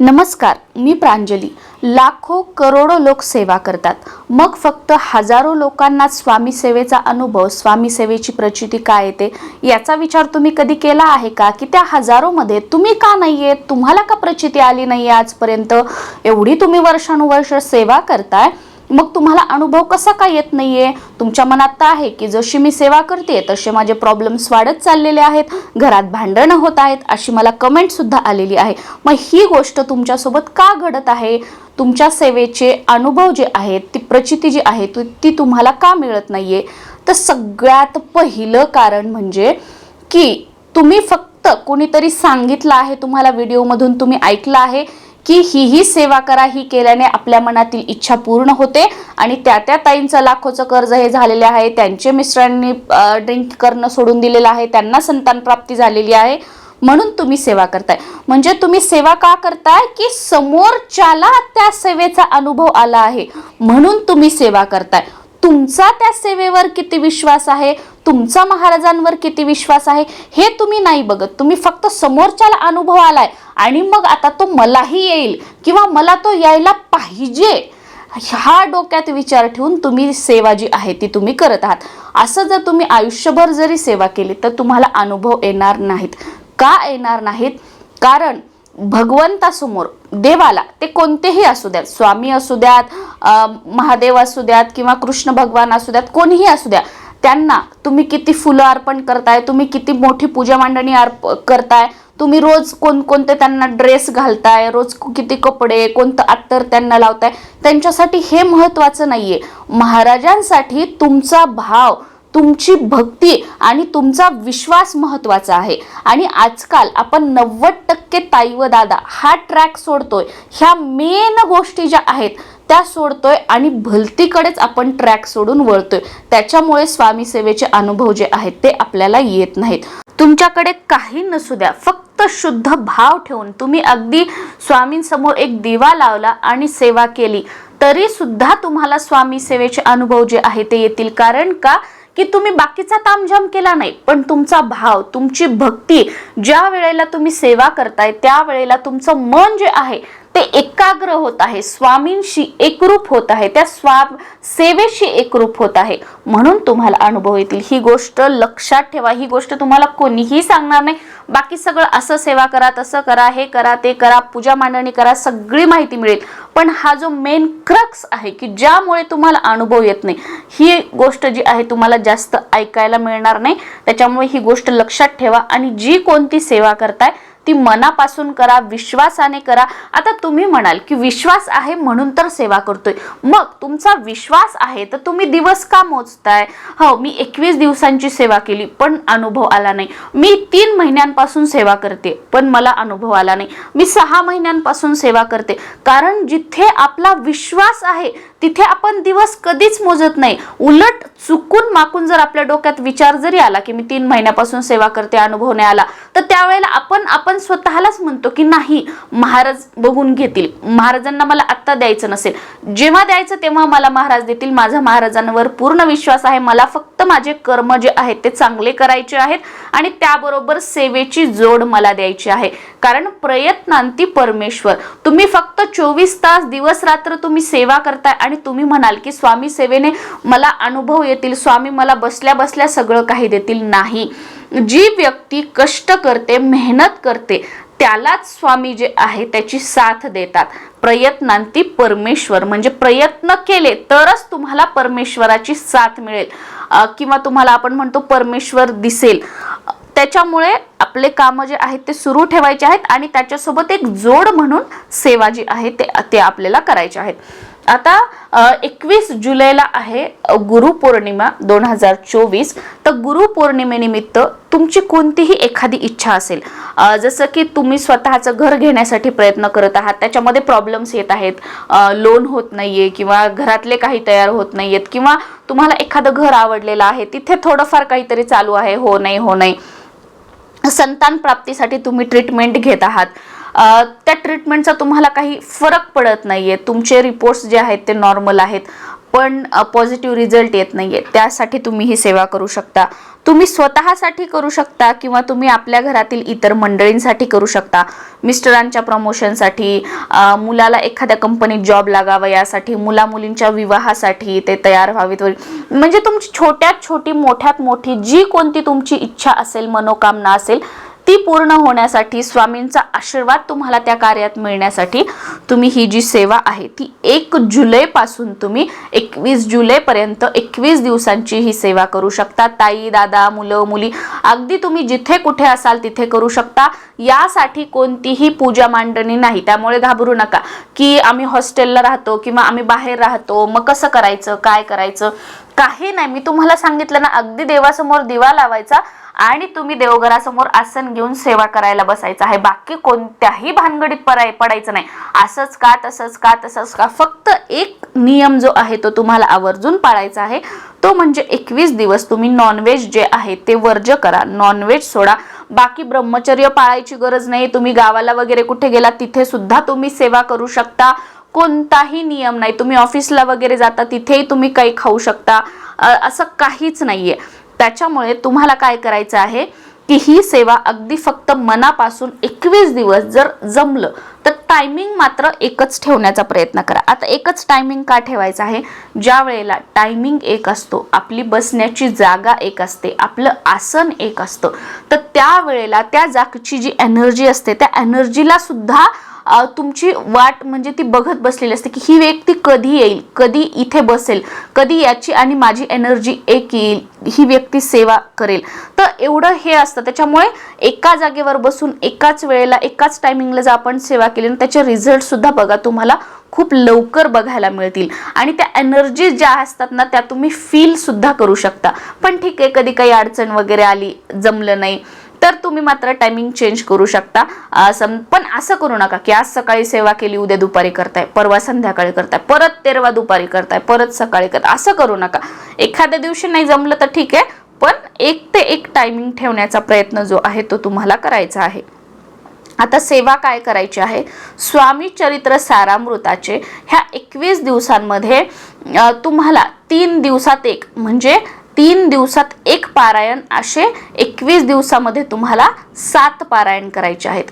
नमस्कार मी प्रांजली. लाखो करोडो लोक सेवा करतात. मग फक्त हजारो लोकांना स्वामी सेवेचा अनुभव स्वामी सेवेची प्रचिती काय येते? याचा विचार तुम्ही कधी केला आहे का? की त्या हजारोमध्ये तुम्ही का नाही आहेत तुम्हाला का प्रचिती आली नाही आजपर्यंत? एवढी तुम्ही वर्षानुवर्ष सेवा करताय. मग तुम्हाला अनुभव कसा काय येत नाहीये? तुमच्या मनात तर आहे की जशी मी सेवा करते तसे माझे प्रॉब्लेम्स वाढत चाललेले आहेत घरात भांडणं होत आहेत अशी मला कमेंट सुद्धा आलेली आहे. मग ही गोष्ट तुमच्यासोबत का घडत आहे? तुमच्या सेवेचे अनुभव जे आहेत ती प्रचिती जी आहे ती- तुम्हाला का मिळत नाहीये? तर सगळ्यात पहिलं कारण म्हणजे की तुम्ही फक्त कोणीतरी सांगितलं आहे तुम्हाला व्हिडिओमधून तुम्ही ऐकलं आहे की ही ही सेवा करा ही केल्याने आपल्या मनातील इच्छा पूर्ण होते. आणि त्या त्या ताईंचं लाखोचं कर्ज हे झालेले आहे. त्यांचे मिस्टरांनी ड्रिंक करणं सोडून दिलेलं आहे. त्यांना संतान प्राप्ती झालेली आहे. म्हणून तुम्ही सेवा करताय. म्हणजे तुम्ही सेवा का करताय? की समोरच्याला त्या सेवेचा अनुभव आला आहे. म्हणून तुम्ही सेवा करताय. तुमचा त्या सेवेवर किती विश्वास आहे? तुमचा महाराजांवर किती विश्वास आहे? हे तुम्ही नाही बघत. तुम्ही फक्त समोरच्याला अनुभव आलाय. आणि मग आता तो मलाही येईल किंवा मला तो यायला पाहिजे. ह्या डोक्यात विचार ठेवून तुम्ही सेवा जी आहे ती तुम्ही करत आहात. असं जर तुम्ही आयुष्यभर जरी सेवा केली तर तुम्हाला अनुभव येणार नाहीत. का येणार नाहीत? कारण भगवंतासमोर देवाला ते कोणतेही असू द्यात स्वामी असू द्यात महादेव असू द्यात किंवा कृष्ण भगवान असू द्यात कोणीही असू द्या त्यांना तुम्ही किती फुलं अर्पण करताय तुम्ही किती मोठी पूजा मांडणी अर्प करताय तुम्ही रोज कोणकोणते त्यांना ड्रेस घालताय रोज किती कपडे कोणतं अत्तर त्यांना लावताय त्यांच्यासाठी हे महत्वाचं नाहीये. महाराजांसाठी तुमचा भाव तुमची भक्ती आणि तुमचा विश्वास महत्त्वाचा आहे. आणि आजकाल आपण नव्वद टक्के ताई व दादा हा ट्रॅक सोडतोय. ह्या मेन गोष्टी ज्या आहेत त्या सोडतोय आणि भलतीकडेच आपण ट्रॅक सोडून वळतोय. त्याच्यामुळे स्वामी सेवेचे अनुभव जे आहेत ते आपल्याला येत नाहीत. तुमच्याकडे काही नसू द्या. फक्त शुद्ध भाव ठेवून तुम्ही अगदी स्वामींसमोर एक दिवा लावला आणि सेवा केली. तरी सुद्धा तुम्हाला स्वामी सेवेचे अनुभव जे आहे ते येतील. कारण का? की तुम्ही बाकीचा तामझाम केला नाही पण तुमचा भाव तुमची भक्ती ज्या वेळेला तुम्ही सेवा करताय त्या वेळेला तुमचं मन जे आहे ते एकाग्र होत आहे. स्वामींशी एकरूप होत आहे. त्या स्वा सेवेशी एकरूप होत आहे. म्हणून तुम्हाला अनुभव येतील. ही गोष्ट लक्षात ठेवा. ही गोष्ट तुम्हाला कोणीही सांगणार नाही. बाकी सगळं असं सेवा करा तसं करा हे करा ते करा पूजा मांडणी करा सगळी माहिती मिळेल. पण हा जो मेन क्रक्स आहे की ज्यामुळे तुम्हाला अनुभव येत नाही ही गोष्ट जी आहे तुम्हाला जास्त ऐकायला मिळणार नाही. त्याच्यामुळे ही गोष्ट लक्षात ठेवा आणि जी कोणती सेवा करताय ती मनापासून करा विश्वासाने करा. आता तुम्ही म्हणाल की विश्वास आहे म्हणून तर सेवा करतोय. मग तुमचा विश्वास आहे तर तुम्ही दिवस का मोजताय? हो मी एकवीस दिवसांची सेवा केली पण अनुभव आला नाही. मी तीन महिन्यांपासून सेवा करते पण मला अनुभव आला नाही. मी सहा महिन्यांपासून सेवा करते कारण जिथे आपला विश्वास आहे तिथे आपण दिवस कधीच मोजत नाही. उलट चुकून माकून जर आपल्या डोक्यात विचार जरी आला की मी तीन महिन्यापासून सेवा करते अनुभव नाही आला तर त्यावेळेला आपण आपण स्वतःलाच म्हणतो की नाही महाराज बघून घेतील. महाराजांना मला आत्ता द्यायचं नसेल. जेव्हा द्यायचं तेव्हा मला महाराज देतील. माझा महाराजांवर पूर्ण विश्वास आहे. मला फक्त माझे कर्म जे आहेत ते चांगले करायचे आहेत आणि त्याबरोबर सेवेची जोड मला द्यायची आहे. कारण प्रयत्नांती परमेश्वर. तुम्ही फक्त चोवीस तास दिवस रात्र तुम्ही सेवा करताय आणि तुम्ही म्हणाल की स्वामी सेवेने मला अनुभव येतील स्वामी मला बसल्या बसल्या सगळं काही देतील. नाही. जी व्यक्ती कष्ट करते मेहनत करते त्यालाच स्वामी जे आहे त्याची साथ देतात. प्रयत्नांती परमेश्वर. म्हणजे प्रयत्न केले तरच तुम्हाला परमेश्वराची साथ मिळेल. किंवा तुम्हाला आपण म्हणतो परमेश्वर दिसेल. त्याच्यामुळे आपले कामं जे आहेत ते सुरू ठेवायचे आहेत आणि त्याच्यासोबत एक जोड म्हणून सेवा जी आहे ते ते आपल्याला करायचे आहेत. आता एकवीस जुलैला आहे गुरुपौर्णिमा दोन हजार चोवीस. तर गुरुपौर्णिमेनिमित्त तुमची कोणतीही एखादी इच्छा असेल जसं की तुम्ही स्वतःचं घर घेण्यासाठी प्रयत्न करत आहात त्याच्यामध्ये प्रॉब्लेम्स येत आहेत लोन होत नाहीये किंवा घरातले काही तयार होत नाहीयेत किंवा तुम्हाला एखादं घर आवडलेलं आहे तिथे थोडंफार काहीतरी चालू आहे हो नाही हो नाही. संतान प्राप्तीसाठी तुम्ही ट्रीटमेंट घेत आहात. त्या ट्रीटमेंटचा तुम्हाला काही फरक पडत नाहीये. तुमचे रिपोर्ट्स जे आहेत ते नॉर्मल आहेत पण पॉझिटिव्ह रिझल्ट येत नाहीये. त्यासाठी तुम्ही ही सेवा करू शकता. तुम्ही स्वतःसाठी करू शकता किंवा तुम्ही आपल्या घरातील इतर मंडळींसाठी करू शकता. मिस्टरांच्या प्रमोशनसाठी मुलाला एखाद्या कंपनीत जॉब लागावा यासाठी मुला मुलींच्या विवाहासाठी ते तयार व्हावेत म्हणजे तुमची छोट्यात छोटी मोठ्यात मोठी जी कोणती तुमची इच्छा असेल मनोकामना असेल ती पूर्ण होण्यासाठी स्वामींचा आशीर्वाद तुम्हाला त्या कार्यात मिळण्यासाठी तुम्ही ही जी सेवा आहे ती एक जुलैपासून तुम्ही एकवीस जुलैपर्यंत एकवीस दिवसांची ही सेवा करू शकता. ताई दादा मुलं मुली अगदी तुम्ही जिथे कुठे असाल तिथे करू शकता. यासाठी कोणतीही पूजा मांडणी नाही. त्यामुळे घाबरू नका की आम्ही हॉस्टेलला राहतो किंवा आम्ही बाहेर राहतो. मग कसं करायचं? काय करायचं? काही नाही. मी तुम्हाला सांगितलं ना अगदी देवासमोर दिवा लावायचा आणि तुम्ही देवघरासमोर आसन घेऊन सेवा करायला बसायचं आहे. बाकी कोणत्याही भानगडीत पराय पडायचं नाही. असंच का तसंच का तसंच का. फक्त एक नियम जो आहे तो तुम्हाला आवर्जून पाळायचा आहे. तो म्हणजे एकवीस दिवस तुम्ही नॉनव्हेज जे आहे ते वर्ज करा. नॉनव्हेज सोडा. बाकी ब्रह्मचर्य पाळायची गरज नाही. तुम्ही गावाला वगैरे कुठे गेला तिथे सुद्धा तुम्ही सेवा करू शकता. कोणताही नियम नाही. तुम्ही ऑफिसला वगैरे जाता तिथेही तुम्ही काही खाऊ शकता. असं काहीच नाहीये. त्याच्यामुळे तुम्हाला काय करायचं आहे की ही सेवा अगदी फक्त मनापासून एकवीस दिवस जर जमलं तर टायमिंग मात्र एकच ठेवण्याचा प्रयत्न करा. आता एकच टायमिंग का ठेवायचं आहे? ज्या वेळेला टायमिंग एक असतो आपली बसण्याची जागा एक असते आपलं आसन एक असतं तर त्या वेळेला त्या जागची जी एनर्जी असते त्या एनर्जीला सुद्धा तुमची वाट म्हणजे ती बघत बसलेली असते की ही व्यक्ती कधी येईल कधी इथे बसेल कधी याची आणि माझी एनर्जी एक येईल ही व्यक्ती सेवा करेल. तर एवढं हे असतं. त्याच्यामुळे एका जागेवर बसून एकाच वेळेला एकाच टायमिंगला जर आपण सेवा केली ना त्याचे रिझल्टसुद्धा बघा तुम्हाला खूप लवकर बघायला मिळतील. आणि त्या एनर्जी ज्या असतात ना त्या तुम्ही फील सुद्धा करू शकता. पण ठीक आहे कधी काही अडचण वगैरे आली जमलं नाही तर तुम्ही मात्र टायमिंग चेंज करू शकता. सम पण असं करू नका की आज सकाळी सेवा केली उद्या दुपारी करताय परवा संध्याकाळी करताय परत तेरवा दुपारी करताय परत सकाळी करताय असं करू नका. एखाद्या दिवशी नाही जमलं तर ठीक आहे पण एक ते एक टायमिंग ठेवण्याचा प्रयत्न जो आहे तो तुम्हाला करायचा आहे. आता सेवा काय करायची आहे? स्वामी चरित्र सारामृताचे ह्या एकवीस दिवसांमध्ये तुम्हाला तीन दिवसात एक म्हणजे तीन दिवसात एक पारायण असे एकवीस दिवसामध्ये तुम्हाला सात पारायण करायचे आहेत.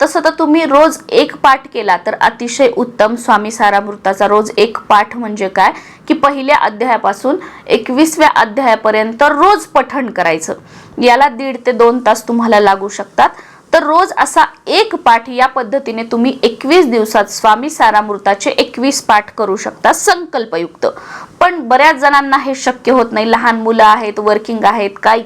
तसं तर तुम्ही रोज एक पाठ केला तर अतिशय उत्तम स्वामी सारामृताचा रोज एक पाठ म्हणजे काय? की पहिल्या अध्यायापासून एकवीसव्या अध्यायापर्यंत रोज पठण करायचं. याला दीड ते दोन तास तुम्हाला लागू शकतात. तर रोज असा एक पाठ या पद्धतीने तुम्ही एकवीस दिवसात स्वामी सारामृताचे एकवीस पाठ करू शकता संकल्पयुक्त. पण बऱ्याच जणांना हे शक्य होत नाही. लहान मुलं आहेत वर्किंग आहेत काही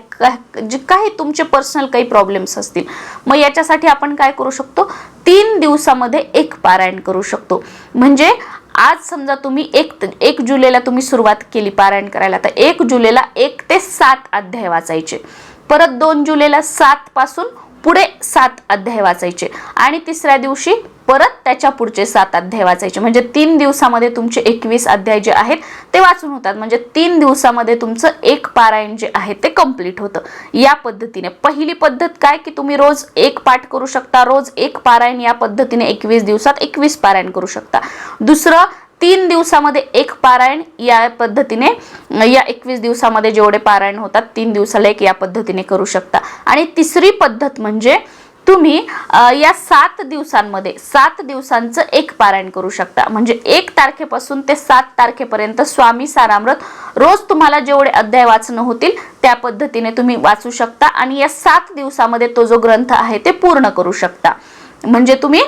जे काही तुमचे पर्सनल काही प्रॉब्लेम्स असतील. मग याच्यासाठी आपण काय करू शकतो? तीन दिवसामध्ये एक पारायण करू शकतो. म्हणजे आज समजा तुम्ही एक एक जुलैला तुम्ही सुरुवात केली पारायण करायला तर एक जुलैला एक ते सात अध्याय वाचायचे. परत दोन जुलैला सात पासून पुढे सात अध्याय वाचायचे. आणि तिसऱ्या दिवशी परत त्याच्या पुढचे सात अध्याय वाचायचे. म्हणजे तीन दिवसामध्ये तुमचे एकवीस अध्याय जे आहेत ते वाचून होतात. म्हणजे तीन दिवसामध्ये तुमचं एक पारायण जे आहे ते कंप्लीट होतं. या पद्धतीने. पहिली पद्धत काय की तुम्ही रोज एक पाठ करू शकता रोज एक पारायण या पद्धतीने एकवीस दिवसात एकवीस पारायण करू शकता. दुसरं तीन दिवसामध्ये एक पारायण या पद्धतीने या एकवीस दिवसामध्ये जेवढे पारायण होतात तीन दिवसाला एक या पद्धतीने करू शकता. आणि तिसरी पद्धत म्हणजे तुम्ही या सात दिवसांमध्ये सात दिवसांचं एक पारायण करू शकता. म्हणजे एक तारखेपासून ते सात तारखेपर्यंत स्वामी सारामृत रोज तुम्हाला जेवढे अध्याय वाचणं होतील त्या पद्धतीने तुम्ही वाचू शकता. आणि या सात दिवसामध्ये तो जो ग्रंथ आहे ते पूर्ण करू शकता. म्हणजे तुम्ही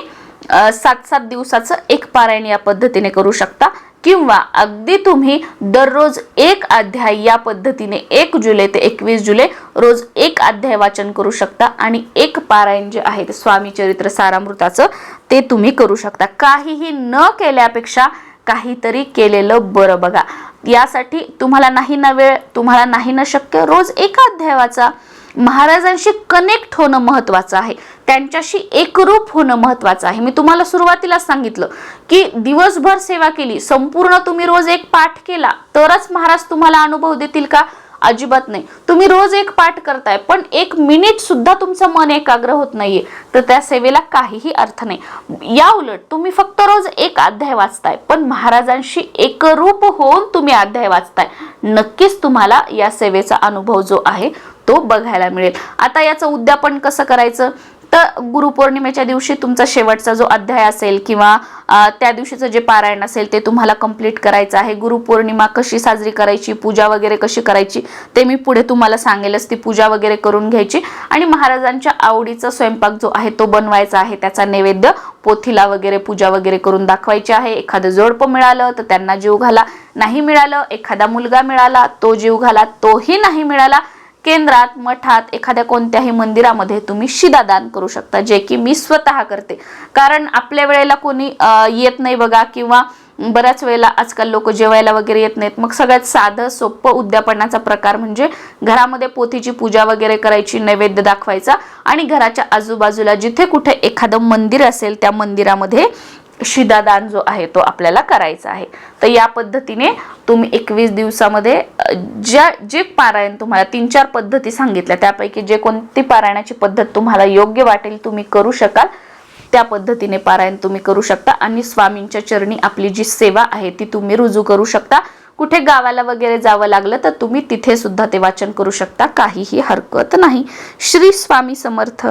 सात सात दिवसाचं एक पारायण या पद्धतीने करू शकता. किंवा अगदी तुम्ही दररोज एक अध्याय या पद्धतीने एक जुलै ते एकवीस जुलै रोज एक अध्याय वाचन करू शकता आणि एक पारायण जे आहे ते स्वामी चरित्र सारामृताचं ते तुम्ही करू शकता. काहीही न केल्यापेक्षा काहीतरी केलेलं बरं बघा. यासाठी तुम्हाला नाही ना वेळ तुम्हाला नाही ना शक्य रोज एका अध्याय वाचा. महाराजांशी कनेक्ट होणं महत्वाचं आहे. त्यांच्याशी एकरूप होणं महत्वाचं आहे. मी तुम्हाला सुरुवातीला सांगितलं की दिवसभर सेवा केली संपूर्ण तुम्ही रोज एक पाठ केला तरच महाराज तुम्हाला अनुभव देतील का? अजिबात नाही. तुम्ही रोज एक पाठ करताय पण एक मिनिट सुद्धा तुमचं मन एकाग्र होत नाहीये. तर त्या सेवेला काहीही अर्थ नाही. या उलट तुम्ही फक्त रोज एक अध्याय वाचताय पण महाराजांशी एकरूप होऊन तुम्ही अध्याय वाचताय. नक्कीच तुम्हाला या सेवेचा अनुभव जो आहे तो बघायला मिळेल. आता याचं उद्यापन कसं करायचं? तर गुरुपौर्णिमेच्या दिवशी तुमचा शेवटचा जो अध्याय असेल किंवा त्या दिवशीचं जे पारायण असेल ते तुम्हाला कंप्लीट करायचं आहे. गुरुपौर्णिमा कशी साजरी करायची पूजा वगैरे कशी करायची ते मी पुढे तुम्हाला सांगेलच. ती पूजा वगैरे करून घ्यायची. आणि महाराजांच्या आवडीचा स्वयंपाक जो आहे तो बनवायचा आहे. त्याचा नैवेद्य पोथीला वगैरे पूजा वगैरे करून दाखवायची आहे. एखादं जोडपं मिळालं तर त्यांना जीव घाला. नाही मिळालं एखादा मुलगा मिळाला तो जीव घाला. तोही नाही मिळाला केंद्रात मठात एखाद्या कोणत्याही मंदिरामध्ये तुम्ही शिदा दान करू शकता जे की मी स्वतः करते. कारण आपल्या वेळेला कोणी येत नाही बघा किंवा बऱ्याच वेळेला आजकाल लोक जेवायला वगैरे येत नाहीत. मग सगळ्यात साधं सोपं उद्यापनाचा प्रकार म्हणजे घरामध्ये पोथीची पूजा वगैरे करायची नैवेद्य दाखवायचा आणि घराच्या आजूबाजूला जिथे कुठे एखादं मंदिर असेल त्या मंदिरामध्ये शिदादान जो आहे तो आपल्याला करायचा आहे. तर या पद्धतीने तुम्ही एकवीस दिवसामध्ये ज्या जे पारायण तुम्हाला तीन चार पद्धती सांगितल्या त्यापैकी जे कोणती पारायणाची पद्धत तुम्हाला योग्य वाटेल तुम्ही करू शकाल त्या पद्धतीने पारायण तुम्ही करू शकता. आणि स्वामींच्या चरणी आपली जी सेवा आहे ती तुम्ही रुजू करू शकता. कुठे गावाला वगैरे जावं लागलं तर तुम्ही तिथे सुद्धा ते वाचन करू शकता. काहीही हरकत नाही. श्री स्वामी समर्थ.